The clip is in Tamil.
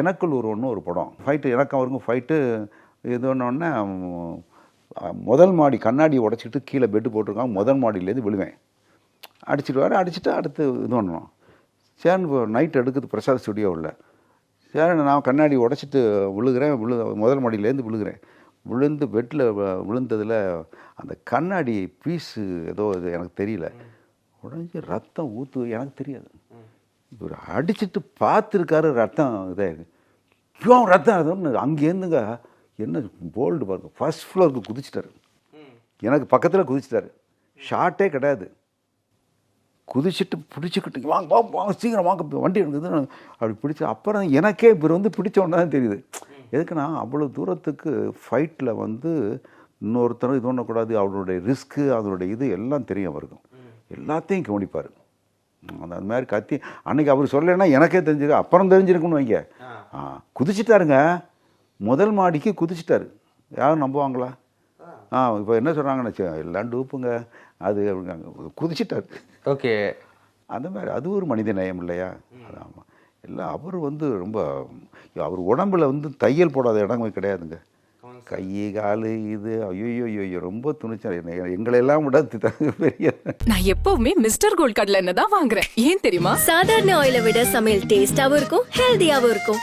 எனக்குள் ஒரு ஒன்று ஒரு படம். ஃபைட்டு எனக்கு அவருக்கும் ஃபைட்டு இது ஒன்று முதல் மாடி கண்ணாடி உடச்சிட்டு கீழே பெட்டு போட்டிருக்காங்க முதல் மாடியிலேருந்து விழுவேன். அடிச்சிட்டு வர அடிச்சுட்டு அடுத்து இது பண்ணணும். சேர்ந்து நைட் எடுக்குது பிரசாத் ஸ்டுடியோவில் சரி நான் கண்ணாடி உடச்சிட்டு விழுகிறேன் விழு முதல் மாடியிலேருந்து விழுகிறேன். விழுந்து பெட்டில் விழுந்ததில் அந்த கண்ணாடி பீஸு ஏதோ இது எனக்கு தெரியல. உடஞ்சி ரத்தம் ஊற்று எனக்கு தெரியாது. இவர் அடிச்சிட்டு பார்த்துருக்காரு ரத்தம் இதாக ஐயோ ரத்தம் அதுன்னு அங்கேருந்துங்க என்ன போல்டு பாருங்க. ஃபர்ஸ்ட் ஃப்ளோருக்கு குதிச்சிட்டாரு. எனக்கு பக்கத்தில் குதிச்சிட்டாரு. ஷார்ட்டே கிடையாது. குதிச்சுட்டு பிடிச்சிக்கிட்டு வாங்க வாங்க வாங்க சீக்கிரம் வாங்க வண்டி எடுக்குது அப்படி பிடிச்சி அப்புறம் எனக்கே இவர் வந்து பிடிச்சோன்னு தான் தெரியுது. எதுக்குன்னா அவ்வளோ தூரத்துக்கு ஃபைட்டில் வந்து இன்னொருத்தரும் இது பண்ணக்கூடாது. அவருடைய ரிஸ்க்கு அதனுடைய இது எல்லாம் தெரியும் அவருக்கும் எல்லாத்தையும் கவனிப்பார். அந்த அந்த மாதிரி கத்தி. அன்னைக்கு அவர் சொல்லலைன்னா எனக்கே தெரிஞ்சிருக்கு அப்புறம் தெரிஞ்சிருக்குன்னு வைங்க. ஆ. குதிச்சிட்டாருங்க. முதல் மாடிக்கு குதிச்சிட்டாரு. யாரும் நம்புவாங்களா? ஆ. இப்போ என்ன சொல்கிறாங்கன்னு எல்லாம் டூப்புங்க. அது அப்படிங்காங்க குதிச்சிட்டாரு. ஓகே. அந்த மாதிரி அது ஒரு மனித நேயம் இல்லையா? அது ஆமாம் இல்லை அவர் வந்து ரொம்ப அவர் உடம்புல வந்து தையல் போடாத இடங்கள் கிடையாதுங்க. கை கால் இது. ஐயோ ஐயோ ரொம்ப துணிச்சல். எங்களெல்லாம் விட பெரிய நான் எப்பவுமே மிஸ்டர் கோல்ட் கடலை தான் வாங்குறேன். ஏன் தெரியுமா? சாதாரண ஆயிலை விட சமையல் டேஸ்டாவும் இருக்கும் ஹெல்தியாவும் இருக்கும்.